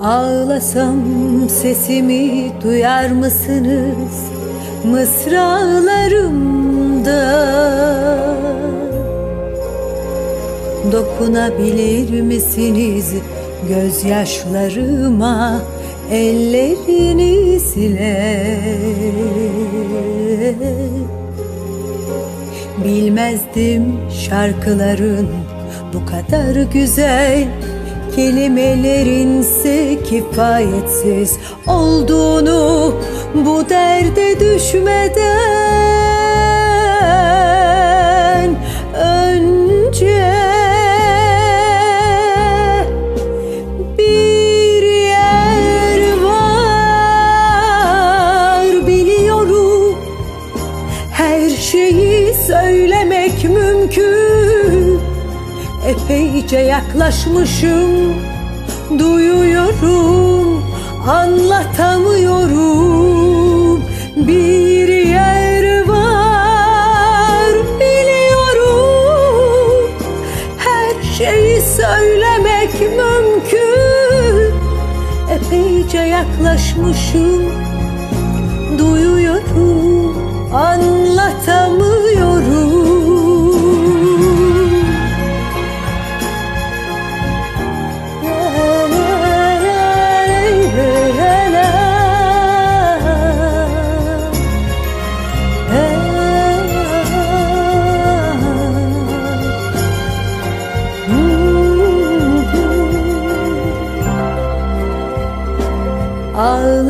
Ağlasam sesimi duyar mısınız mısralarımda Dokunabilir misiniz gözyaşlarıma? Ellerinizle Bilmezdim şarkıların bu kadar güzel Kelimelerin kifayetsiz olduğunu Bu derde düşmeden her şeyi söylemek mümkün. Epeyce yaklaşmışım. Duyuyorum Anlatamıyorum. Bir yer var Biliyorum. Her şeyi söylemek mümkün. Epeyce yaklaşmışım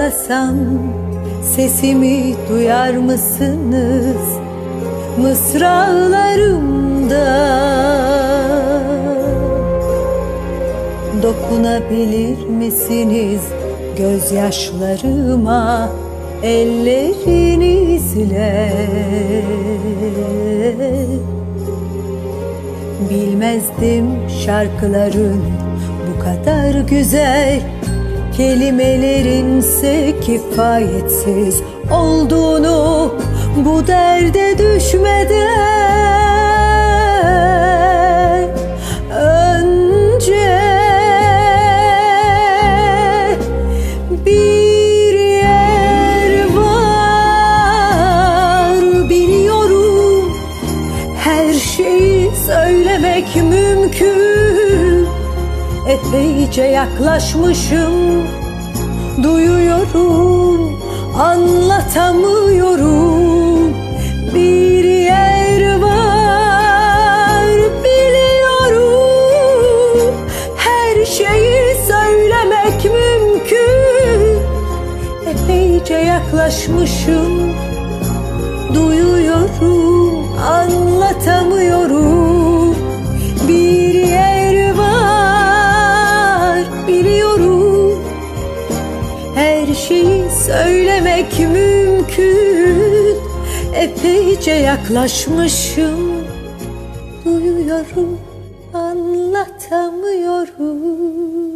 Ağlasam sesimi duyar mısınız? Mısralarımda Dokunabilir misiniz gözyaşlarıma? Ellerinizle Bilmezdim şarkıların bu kadar güzel Kelimelerin kifayetsiz olduğunu Bu derde düşmeden önce Bir yer var. Biliyorum her şeyi söylemek mümkün Epeyce yaklaşmışım. Duyuyorum Anlatamıyorum. Bir yer var Biliyorum. Her şeyi söylemek mümkün. Epeyce yaklaşmışım. Duyuyorum, anlatamıyorum Her şeyi söylemek mümkün. Epeyce yaklaşmışım. Duyuyorum, anlatamıyorum